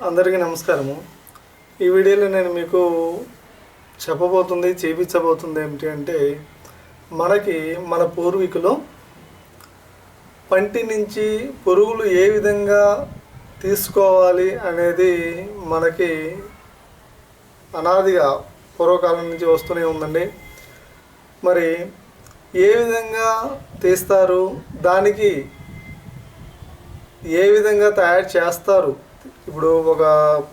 అందరికీ నమస్కారము. ఈ వీడియోలో నేను మీకు చెప్పబోతుంది చేపించబోతుంది ఏమిటి అంటే మనకి మన పూర్వీకులు పంటి నుంచి పురుగులు ఏ విధంగా తీసుకోవాలి అనేది మనకి అనాదిగా పూర్వకాలం నుంచి వస్తూనే ఉందండి. మరి ఏ విధంగా తీస్తారు దానికి ఏ విధంగా తయారు చేస్తారు ఇప్పుడు ఒక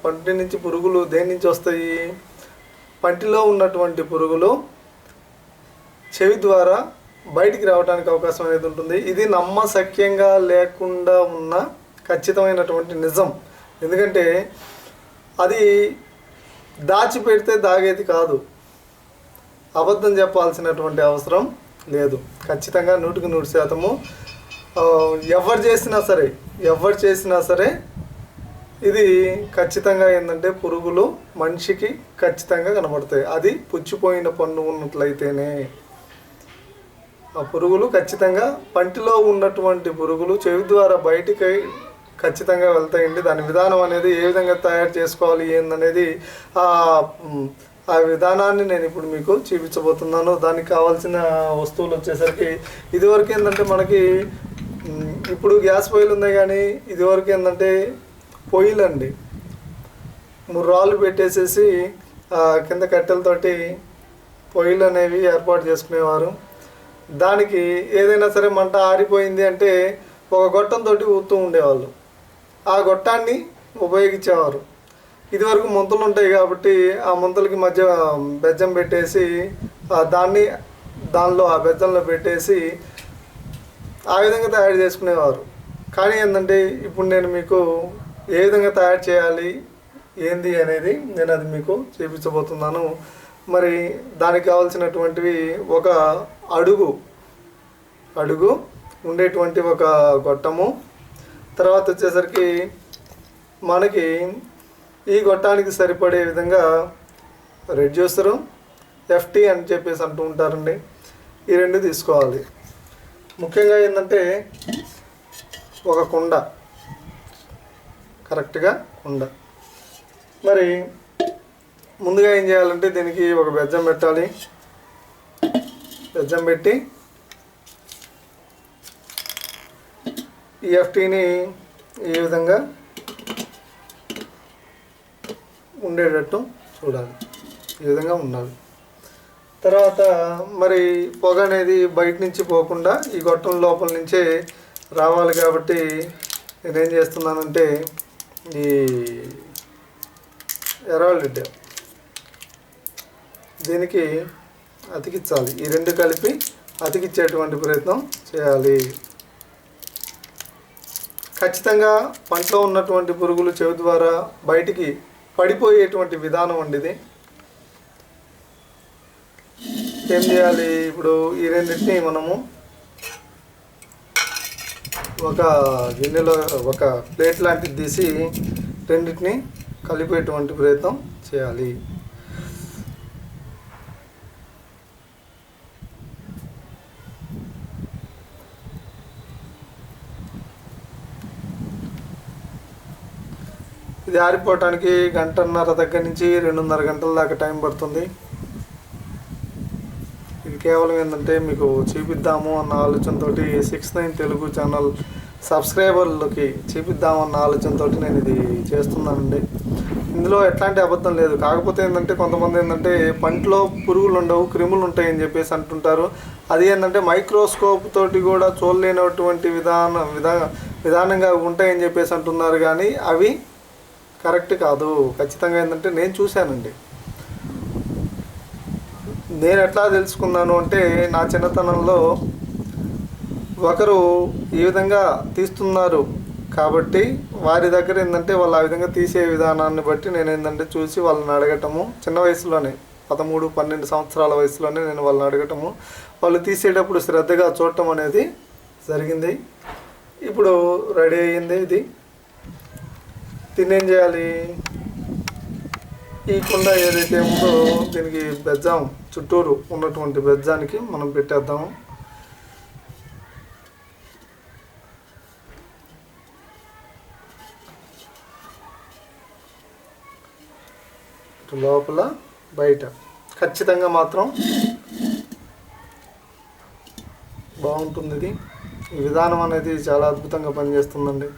పంటి నుంచి పురుగులు దేని నుంచి వస్తాయి? పంటిలో ఉన్నటువంటి పురుగులు చెవి ద్వారా బయటికి రావడానికి అవకాశం అనేది ఉంటుంది. ఇది నమ్మశక్యంగా లేకుండా ఉన్న ఖచ్చితమైనటువంటి నిజం. ఎందుకంటే అది దాచిపెడితే దాగేది కాదు. అబద్ధం చెప్పాల్సినటువంటి అవసరం లేదు. ఖచ్చితంగా నూటికి నూరు శాతము ఎవరు చేసినా సరే ఎవరు చేసినా సరే ఇది ఖచ్చితంగా ఏంటంటే పురుగులు మనిషికి ఖచ్చితంగా కనబడతాయి. అది పుచ్చిపోయిన పన్ను ఉన్నట్లయితేనే ఆ పురుగులు ఖచ్చితంగా పంటిలో ఉన్నటువంటి పురుగులు చెవి ద్వారా బయటికి ఖచ్చితంగా వెళ్తాయండి. దాని విధానం అనేది ఏ విధంగా తయారు చేసుకోవాలి ఏందనేది ఆ విధానాన్ని నేను ఇప్పుడు మీకు చూపించబోతున్నాను. దానికి కావాల్సిన వస్తువులు వచ్చేసరికి ఇదివరకు ఏంటంటే మనకి ఇప్పుడు గ్యాస్ పొయ్యిలు ఉన్నాయి కానీ ఇదివరకు ఏంటంటే పొయ్యిలండి. మూడు రాళ్ళు పెట్టేసేసి కింద కట్టెలతోటి పొయ్యిలు అనేవి ఏర్పాటు చేసుకునేవారు. దానికి ఏదైనా సరే మంట ఆరిపోయింది అంటే ఒక గొట్టంతో ఊతూ ఉండేవాళ్ళు. ఆ గొట్టాన్ని ఉపయోగించేవారు. ఇదివరకు ముంతలు ఉంటాయి కాబట్టి ఆ ముంతలకి మధ్య బెజ్జం పెట్టేసి దాన్ని దానిలో ఆ బెజ్జంలో పెట్టేసి ఆ విధంగా తయారు చేసుకునేవారు. కానీ ఏంటంటే ఇప్పుడు నేను మీకు ఏ విధంగా తయారు చేయాలి ఏంది అనేది నేను అది మీకు చూపించబోతున్నాను. మరి దానికి కావాల్సినటువంటివి ఒక అడుగు అడుగు ఉండేటువంటి ఒక గొట్టము. తర్వాత వచ్చేసరికి మనకి ఈ గొట్టానికి సరిపడే విధంగా రెడ్ ఎఫ్టీ అని చెప్పేసి అంటూ ఉంటారండి. ఈ రెండు తీసుకోవాలి. ముఖ్యంగా ఏంటంటే ఒక కుండ కరెక్ట్గా ఉండ. మరి ముందుగా ఏం చేయాలంటే దీనికి ఒక బెజ్జం పెట్టాలి. బెజ్జం పెట్టి ఈ ఎఫ్టీని ఈ విధంగా ఉండేటట్టు చూడాలి. ఈ విధంగా ఉండాలి. తర్వాత మరి పొగ అనేది బయట నుంచి పోకుండా ఈ గొట్టం లోపల నుంచే రావాలి కాబట్టి నేనేం చేస్తున్నానంటే ఈ ఎరాల్డ్ దీనికి అతికించాలి ఈ రెండు కలిపి అతికిచ్చేటువంటి ప్రయత్నం చేయాలి. ఖచ్చితంగా పంటలో ఉన్నటువంటి పురుగులు చెవి ద్వారా బయటికి పడిపోయేటువంటి విధానం అండి ఇది. ఏం చేయాలి? ఇప్పుడు ఈ రెండింటిని మనము ఒక గిన్నెలో ఒక ప్లేట్ లాంటిది తీసి రెండింటిని కలిపేటువంటి ప్రయత్నం చేయాలి. ఇది ఆరిపోవటానికి గంటన్నర దగ్గర నుంచి రెండున్నర గంటల దాకా టైం పడుతుంది. కేవలం ఏంటంటే మీకు చూపిద్దాము అన్న ఆలోచనతో సిక్స్ నైన్ తెలుగు ఛానల్ సబ్స్క్రైబర్లకి చూపిద్దామన్న ఆలోచనతో నేను ఇది చేస్తున్నానండి. ఇందులో ఎట్లాంటి అబద్ధం లేదు. కాకపోతే ఏంటంటే కొంతమంది ఏంటంటే పంటలో పురుగులు ఉండవు క్రిములు ఉంటాయని చెప్పేసి అంటుంటారు. అది ఏంటంటే మైక్రోస్కోప్ తోటి కూడా చూడలేనటువంటి విధాన విధా విధానంగా ఉంటాయని చెప్పేసి అంటున్నారు కానీ అవి కరెక్ట్ కాదు. ఖచ్చితంగా ఏంటంటే నేను చూశానండి. నేను ఎట్లా తెలుసుకున్నాను అంటే నా చిన్నతనంలో ఒకరు ఈ విధంగా తీస్తున్నారు కాబట్టి వారి దగ్గర ఏంటంటే వాళ్ళు ఆ విధంగా తీసే విధానాన్ని బట్టి నేను ఏంటంటే చూసి వాళ్ళని అడగటము చిన్న వయసులోనే పదమూడు పన్నెండు సంవత్సరాల వయసులోనే నేను వాళ్ళని అడగటము వాళ్ళు తీసేటప్పుడు శ్రద్ధగా చూడటం అనేది జరిగింది. ఇప్పుడు రెడీ అయ్యింది ఇది. తినేం చేయాలి? ఈ కుండ ఏదైతే ఉందో దీనికి బెజ్జాం చుట్టూరు ఉన్నటువంటి బెజ్జానికి మనం పెట్టేద్దాము. లోపల బయట. ఖచ్చితంగా మాత్రం బాగుంటుంది ఇది. ఈ విధానం అనేది చాలా అద్భుతంగా పనిచేస్తుందండి.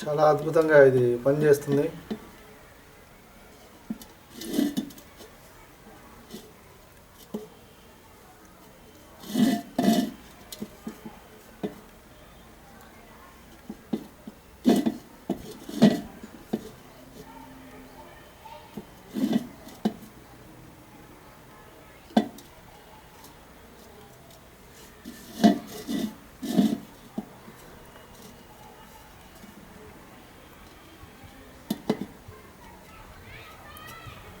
చాలా అద్భుతంగా ఇది పనిచేస్తుంది.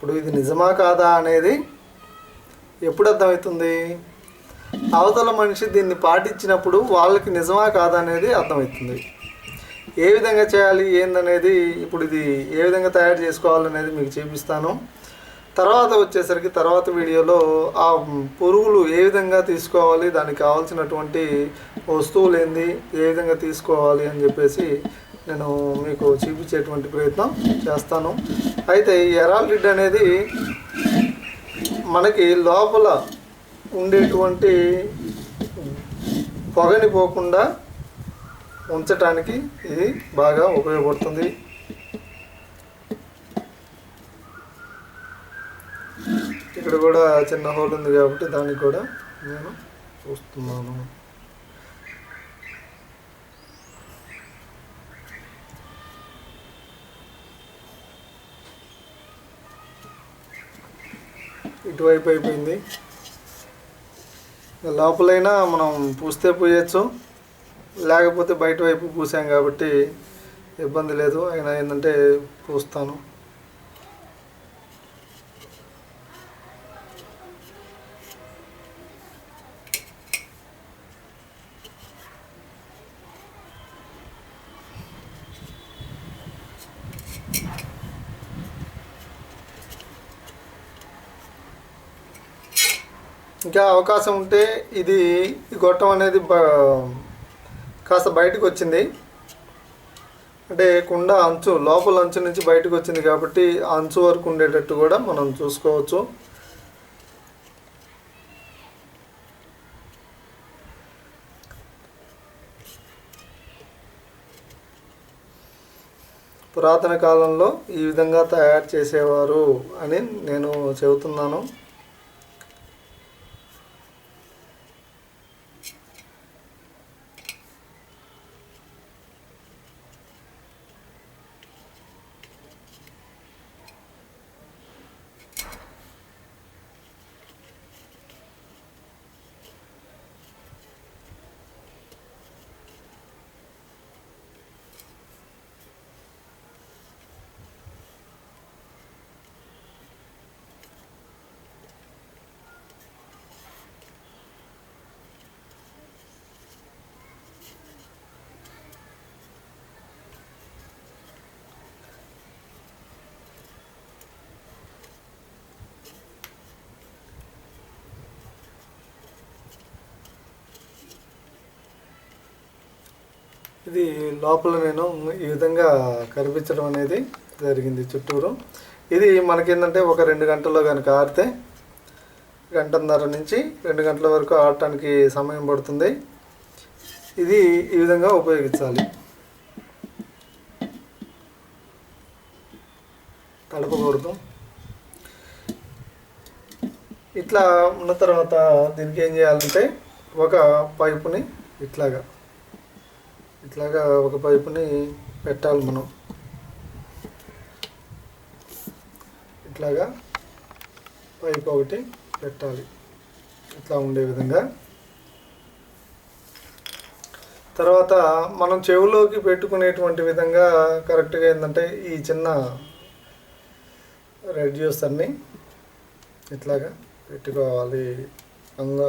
ఇప్పుడు ఇది నిజమా కాదా అనేది ఎప్పుడు అర్థమవుతుంది? అవతల మనిషి దీన్ని పాటించినప్పుడు వాళ్ళకి నిజమా కాదా అనేది అర్థమవుతుంది. ఏ విధంగా చేయాలి ఏందనేది ఇప్పుడు ఇది ఏ విధంగా తయారు చేసుకోవాలనేది మీకు చూపిస్తాను. తర్వాత వచ్చేసరికి తర్వాత వీడియోలో ఆ పురుగులు ఏ విధంగా తీసుకోవాలి దానికి కావాల్సినటువంటి వస్తువులు ఏంది ఏ విధంగా తీసుకోవాలి అని చెప్పేసి నేను మీకు చూపించేటువంటి ప్రయత్నం చేస్తాను. అయితే ఈ ఎరాల్డిడ్ అనేది మనకి లోపల ఉండేటువంటి పొగని పోకుండా ఉంచటానికి ఇది బాగా ఉపయోగపడుతుంది. ఇక్కడ కూడా చిన్న హోల్ ఉంది కాబట్టి దానికి కూడా నేను చూస్తున్నాను. ఇటువైపు అయిపోయింది. లోపలైనా మనం పూస్తే పూయచ్చు. లేకపోతే బయట వైపు పూసాం కాబట్టి ఇబ్బంది లేదు. అయినా ఏంటంటే పూస్తాను. ఇంకా అవకాశం ఉంటే ఇది ఈ గొట్టం అనేది బ కాస్త బయటకు వచ్చింది. అంటే కుండ అంచు లోపల అంచు నుంచి బయటకు వచ్చింది కాబట్టి అంచు వరకు ఉండేటట్టు కూడా మనం చూసుకోవచ్చు. పురాతన కాలంలో ఈ విధంగా తయారు చేసేవారు అని నేను చెబుతున్నాను. ఇది లోపల నేను ఈ విధంగా కనిపించడం అనేది జరిగింది చుట్టూరు. ఇది మనకేంటంటే ఒక రెండు గంటల్లో కనుక ఆడితే గంటన్నర నుంచి రెండు గంటల వరకు ఆడటానికి సమయం పడుతుంది. ఇది ఈ విధంగా ఉపయోగించాలి. తడపకూడదు ఇట్లా ఉన్న తర్వాత దీనికి ఏం చేయాలంటే ఒక పైపుని ఇట్లాగా ఇట్లాగా ఒక పైపుని పెట్టాలి మనం. ఇట్లాగా పైప్ ఒకటి పెట్టాలి. ఇట్లా ఉండే విధంగా. తర్వాత మనం చెవులోకి పెట్టుకునేటువంటి విధంగా కరెక్ట్గా ఏంటంటే ఈ చిన్న రెడ్ జ్యూసర్ని ఇట్లాగా పెట్టుకోవాలి. అంగ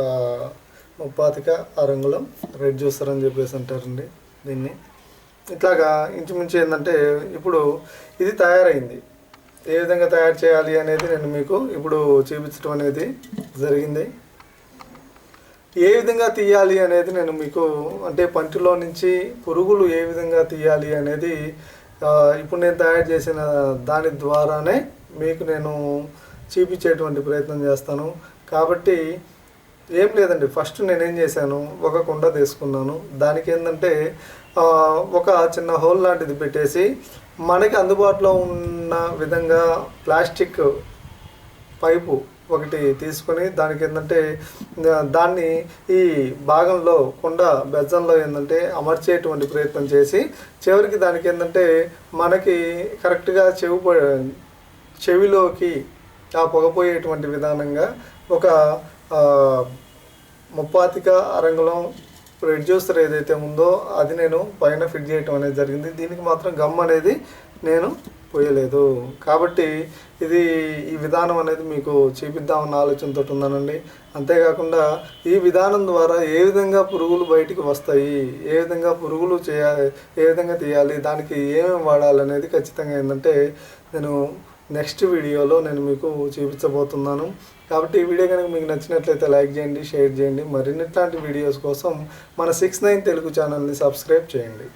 ముప్పాతిక అరంగుళం రెడ్ జ్యూసర్ అని చెప్పేసి అంటారండి. దీన్ని. ఇట్లాగా ఇంచుమించు ఏంటంటే ఇప్పుడు ఇది తయారైంది. ఏ విధంగా తయారు చేయాలి అనేది నేను మీకు ఇప్పుడు చూపించడం అనేది జరిగింది. ఏ విధంగా తీయాలి అనేది నేను మీకు అంటే పంటిలో నుంచి పురుగులు ఏ విధంగా తీయాలి అనేది ఇప్పుడు నేను తయారు చేసిన దాని ద్వారానే మీకు నేను చూపించేటువంటి ప్రయత్నం చేస్తాను. కాబట్టి ఏం లేదండి. ఫస్ట్ నేనేం చేశాను? ఒక కుండ తీసుకున్నాను. దానికి ఏంటంటే ఒక చిన్న హోల్ లాంటిది పెట్టేసి మనకి అందుబాటులో ఉన్న విధంగా ప్లాస్టిక్ పైపు ఒకటి తీసుకొని దానికి ఏంటంటే దాన్ని ఈ భాగంలో కుండ బెజ్జంలో ఏంటంటే అమర్చేటువంటి ప్రయత్నం చేసి చివరికి దానికి ఏంటంటే మనకి కరెక్ట్గా చెవి చెవిలోకి ఆ పొగపోయేటువంటి విధానంగా ఒక ముప్పాతిక అరంగుళం రెడ్యూసర్ ఏదైతే ఉందో అది నేను పైన ఫిట్ చేయటం అనేది జరిగింది. దీనికి మాత్రం గమ్ అనేది నేను పోయలేదు. కాబట్టి ఇది ఈ విధానం అనేది మీకు చూపిద్దామన్న ఆలోచనతో ఉందనండి అంతేకాకుండా ఈ విధానం ద్వారా ఏ విధంగా పురుగులు బయటికి వస్తాయి ఏ విధంగా పురుగులు చేయాలి ఏ విధంగా తీయాలి దానికి ఏమేమి వాడాలి అనేది ఖచ్చితంగా ఏంటంటే నేను నెక్స్ట్ వీడియోలో నేను మీకు చూపించబోతున్నాను. కాబట్టి ఈ వీడియో కనుక మీకు నచ్చినట్లయితే లైక్ చేయండి షేర్ చేయండి. మరిన్ని ఇట్లాంటి వీడియోస్ కోసం మన సిక్స్ నైన్ తెలుగు ఛానల్ని సబ్స్క్రైబ్ చేయండి.